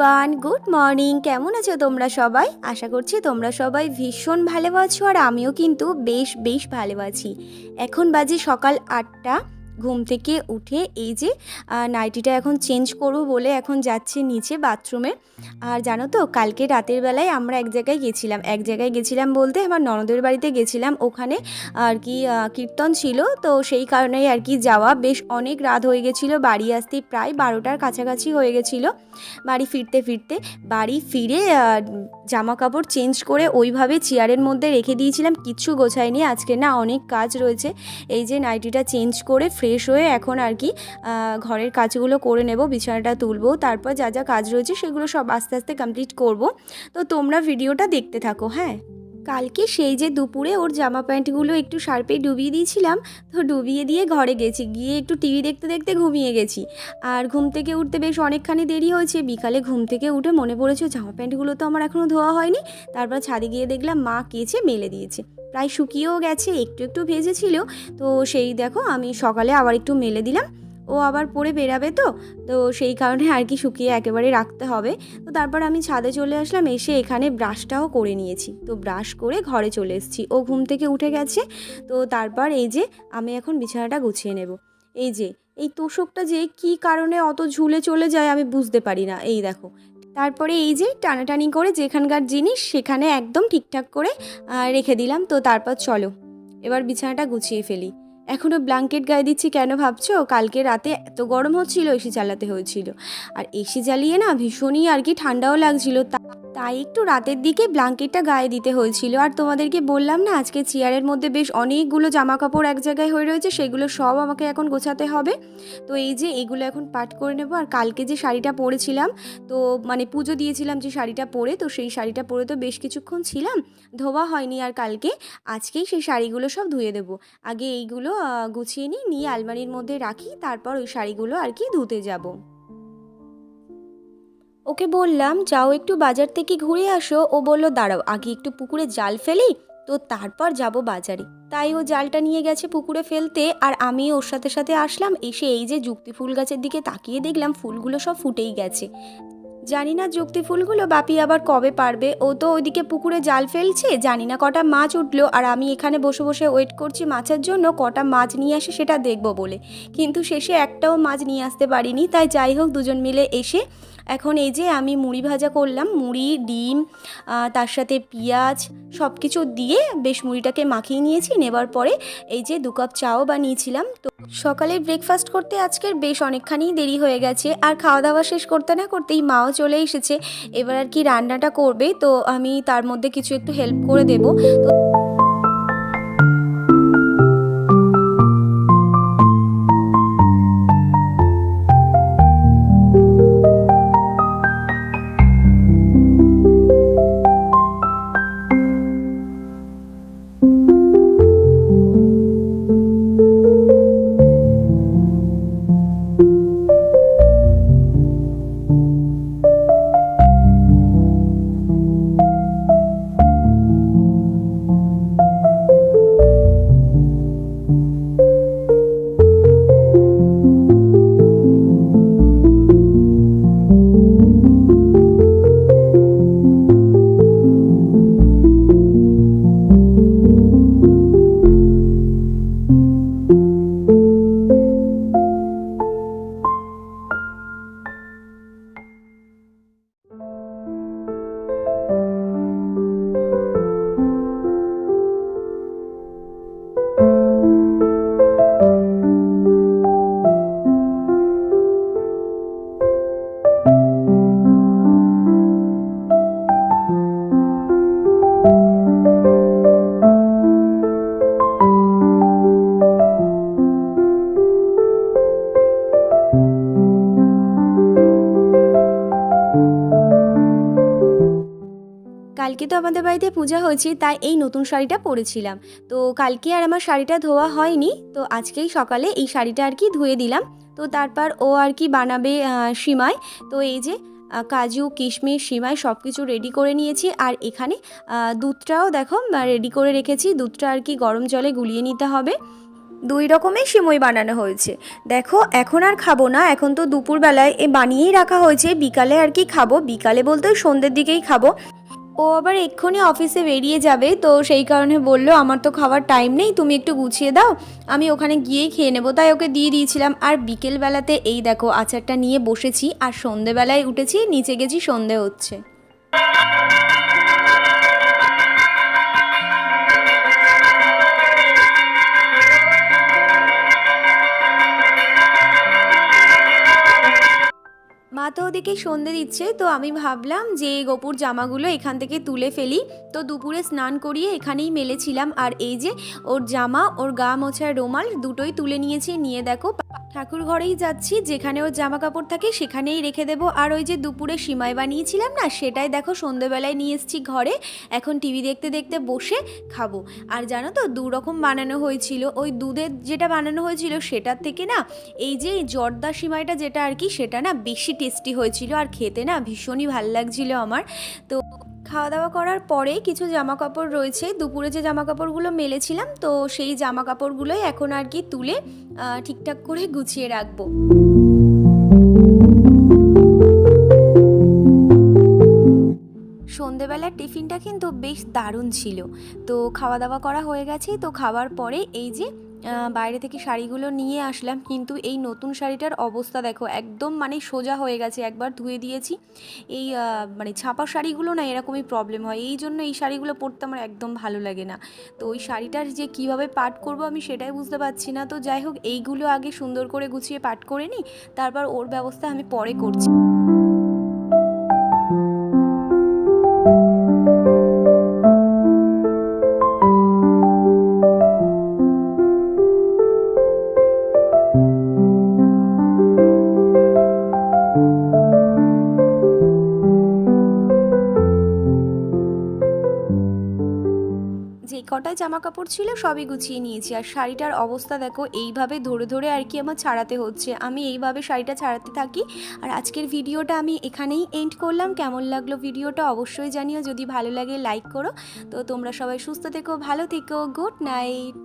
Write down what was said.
Everyone good morning কেমন আছো তোমরা সবাই? আশা করছি তোমরা সবাই ভীষণ ভালো আছো আর আমিও কিন্তু বেশ বেশ ভালো আছি। এখন বাজে সকাল আটটা। ঘুম থেকে উঠে এই যে নাইটিটা এখন চেঞ্জ করব বলে এখন যাচ্ছে নিচে বাথরুমে। আর জানো তো, কালকে রাতের বেলায় আমরা এক জায়গায় গেছিলাম। এক জায়গায় গেছিলাম বলতে আমার ননদের বাড়িতে গেছিলাম। ওখানে আর কি কীর্তন ছিল। তো সেই কারণেই আর কি যাওয়া। বেশ অনেক রাত হয়ে গেছিল। বাড়ি আসতে প্রায় বারোটার কাছাকাছি হয়ে গেছিল। বাড়ি ফিরতে ফিরতে বাড়ি ফিরে জামা কাপড় চেঞ্জ করে ওইভাবে চেয়ারের মধ্যে রেখে দিয়েছিলাম। কিচ্ছু গোছায়নি। আজকে না অনেক কাজ রয়েছে। এই যে নাইটিটা চেঞ্জ করে ফ্রেশ হয়ে এখন আর কি ঘরের কাজগুলো করে নেব, বিছানাটা তুলবো, তারপর যা যা কাজ রয়েছে সেগুলো সব আস্তে আস্তে কমপ্লিট করব। তো তোমরা ভিডিওটা দেখতে থাকো হ্যাঁ? কালকে সেই যে দুপুরে ওর জামা প্যান্টগুলো একটু শার্পে ডুবিয়ে দিয়েছিলাম, তো ডুবিয়ে দিয়ে ঘরে গেছি, গিয়ে একটু টিভি দেখতে দেখতে ঘুমিয়ে গেছি। আর ঘুম থেকে উঠতে বেশ অনেকখানি দেরি হয়েছে, বিকালে ঘুম থেকে উঠে মনে পড়েছে জামা প্যান্টগুলো তো আমার এখনও ধোয়া হয়নি, তারপর ছাদে গিয়ে দেখলাম মা কেচে মেলে দিয়েছে। প্রায় শুকিয়েও গেছে, একটু একটু ভেজেছিল। তো সেই দেখো আমি সকালে আবার একটু মেলে দিলাম। ও আবার পরে বেরাবে তো তো সেই কারণে আর কি শুকিয়ে একেবারে রাখতে হবে। তো তারপর আমি ছাদে চলে আসলাম, এসে এখানে ব্রাশটাও করে নিয়েছি। তো ব্রাশ করে ঘরে চলে এসেছি। ও ঘুম থেকে উঠে গেছে। তো তারপর এই যে আমি এখন বিছানাটা গুছিয়ে নেব। এই যে, এই তোষকটা যে কী কারণে অত ঝুলে চলে যায় আমি বুঝতে পারি না। এই দেখো তারপরে এই যে টানাটানি করে যেখানকার জিনিস সেখানে একদম ঠিকঠাক করে রেখে দিলাম। তো তারপর চলো, এবার বিছানাটা গুছিয়ে ফেলি। এখনও ব্ল্যাঙ্কেট গায়ে দিচ্ছি কেন ভাবছ? কালকে রাতে এত গরম হচ্ছিল এসি চালাতে হয়েছিল। আর এসি জ্বালিয়ে না ভীষণই আর কি ঠান্ডাও লাগছিল। তা- তাই একটু রাতের দিকে ব্ল্যাঙ্কেটটা গায়ে দিতে হয়েছিল। আর তোমাদেরকে বললাম না, আজকে চেয়ারের মধ্যে বেশ অনেকগুলো জামা কাপড় এক জায়গায় হয়ে রয়েছে, সেগুলো সব আমাকে এখন গোছাতে হবে। তো এই যে এগুলো এখন পাট করে নেব, আর কালকে যে শাড়িটা পরেছিলাম, তো মানে পুজো দিয়েছিলাম যে শাড়িটা পরে, তো সেই শাড়িটা পরে তো বেশ কিছুক্ষণ ছিলাম, ধোয়া হয়নি আর কালকে, আজকেই সেই শাড়িগুলো সব ধুয়ে দেবো। আগে এইগুলো গুছিয়ে নিই, নিয়ে আলমারির মধ্যে রাখি, তারপর ওই শাড়িগুলো আর কি ধুতে যাব। ওকে বললাম, যাও একটু বাজার থেকে ঘুরে আসো। ও বলল, দাঁড়াও, আগে একটু পুকুরে জাল ফেলি, তো তারপর যাব বাজারে। তাই ও জালটা নিয়ে গেছে পুকুরে ফেলতে, আর আমি ওর সাথে সাথে আসলাম, এসে এই যে যুক্তি ফুল গাছের দিকে তাকিয়ে দেখলাম ফুলগুলো সব ফুটেই গেছে। জানি না যুক্তি ফুলগুলো বাপি আবার কবে পারবে। ও তো ওইদিকে পুকুরে জাল ফেলছে, জানি না কটা মাছ উঠল, আর আমি এখানে বসে বসে ওয়েট করছি মাছের জন্য, কটা মাছ নিয়ে আসে সেটা দেখব বলে। কিন্তু শেষে একটাও মাছ নিয়ে আসতে পারিনি, তাই যাই হোক দুজন মিলে এসে এখন এই যে আমি মুড়ি ভাজা করলাম, মুড়ি, ডিম তার সাথে পেঁয়াজ সব কিছু দিয়ে বেশ মুড়িটাকে মাখিয়ে নিয়েছি, নেবার পরে এই যে দু কাপ চাও বানিয়েছিলাম। তো সকালে ব্রেকফাস্ট করতে আজকের বেশ অনেকখানি দেরি হয়ে গেছে, আর খাওয়া দাওয়া শেষ করতে না করতেই মাও চলে এসেছে। এবার আর কি রান্নাটা করবে, তো আমি তার মধ্যে কিছু একটু হেল্প করে দেবো। তো কালকে তো আমাদের বাড়িতে পূজা হয়েছে, তাই এই নতুন শাড়িটা পরেছিলাম। তো কালকে আর আমার শাড়িটা ধোয়া হয়নি, তো আজকেই সকালে এই শাড়িটা আর কি ধুয়ে দিলাম। তো তারপর ও আর কি বানাবে সিমাই। তো এই যে কাজু, কিশমিশ, সিমাই সব কিছু রেডি করে নিয়েছি। আর এখানে দুধটাও দেখো রেডি করে রেখেছি। দুধটা আর কি গরম জলে গুলিয়ে নিতে হবে। দুই রকমের সিমই বানানো হয়েছে। দেখো, এখন আর খাব না, এখন তো দুপুরবেলায় এ বানিয়েই রাখা হয়েছে। বিকালে আর কি খাব, বিকালে বলতে সন্ধ্যের দিকেই খাব। ও আবার এক্ষুনি অফিসে বেরিয়ে যাবে, তো সেই কারণে বলল, আমার তো খাওয়ার টাইম নেই, তুমি একটু গুছিয়ে দাও, আমি ওখানে গিয়েই খেয়ে নেব। তাই ওকে দিয়ে দিয়েছিলাম। আর বিকেলবেলাতে এই দেখো, আচারটা নিয়ে বসেছি, আর সন্ধেবেলায় উঠেছি, নিচে গেছি, সন্ধে হচ্ছে। মা তো ওদিকে সন্ধে দিচ্ছে, তো আমি ভাবলাম যে গোপুর জামাগুলো এখান থেকে তুলে ফেলি। তো দুপুরে স্নান করিয়ে এখানেই মেলেছিলাম। আর এই যে ওর জামা, ওর গা মোছার রোমাল, দুটোই তুলে নিয়েছি। নিয়ে দেখো ঠাকুর ঘরেই যাচ্ছি যেখানে ওর জামা কাপড় থাকে সেখানেই রেখে দেবো। আর ওই যে দুপুরে সিমাই বানিয়েছিলাম না, সেটাই দেখো সন্ধেবেলায় নিয়ে এসেছি ঘরে। এখন টিভি দেখতে দেখতে বসে খাব। আর জানো তো দু রকম বানানো হয়েছিল। ওই দুধের যেটা বানানো হয়েছিল সেটার থেকে না, এই যে জর্দা সিমাইটা যেটা আর কি, সেটা না বেশি টেস্টি হয়েছিল। আর খেতে না ভীষণই ভালো লাগছিল আমার। তো খাওয়া দাওয়া করার পরে কিছু জামা কাপড় রয়েছে। দুপুরে যে জামা কাপড়গুলো মেলেছিলাম, তো সেই জামা কাপড়গুলোই এখন আর কি তুলে ঠিকঠাক করে গুছিয়ে রাখব। সন্ধেবেলার টিফিনটা কিন্তু বেশ দারুণ ছিল। তো খাওয়া দাওয়া করা হয়ে গেছে। তো খাওয়ার পরে এই যে বাইরে থেকে শাড়িগুলো নিয়ে আসলাম, কিন্তু এই নতুন শাড়িটার অবস্থা দেখো, একদম মানে সোজা হয়ে গেছে, একবার ধুয়ে দিয়েছি। এই মানে ছাপা শাড়িগুলো না এরকমই প্রবলেম হয়, এই জন্য এই শাড়িগুলো পরতে আমার একদম ভালো লাগে না। তো ওই শাড়িটার যে কীভাবে পাট করব আমি সেটাই বুঝতে পারছি না, তো যাই হোক, এইগুলো আগে সুন্দর করে গুছিয়ে পাট করে নিই, তারপর ওর ব্যবস্থা আমি পরে করছি। কটায় জামা কাপড় ছিল, সবই গুছিয়ে নিয়েছি। আর শাড়িটার অবস্থা দেখো, এইভাবে ধরে ধরে আর কি আমার ছাড়াতে হচ্ছে। আমি এইভাবে শাড়িটা ছাড়াতে থাকি। আর আজকের ভিডিওটা আমি এখানেই এন্ড করলাম। কেমন লাগল ভিডিওটা অবশ্যই জানিও। যদি ভালো লাগে লাইক করো। তো তোমরা সবাই সুস্থ থেকো, ভালো থেকো গুড নাইট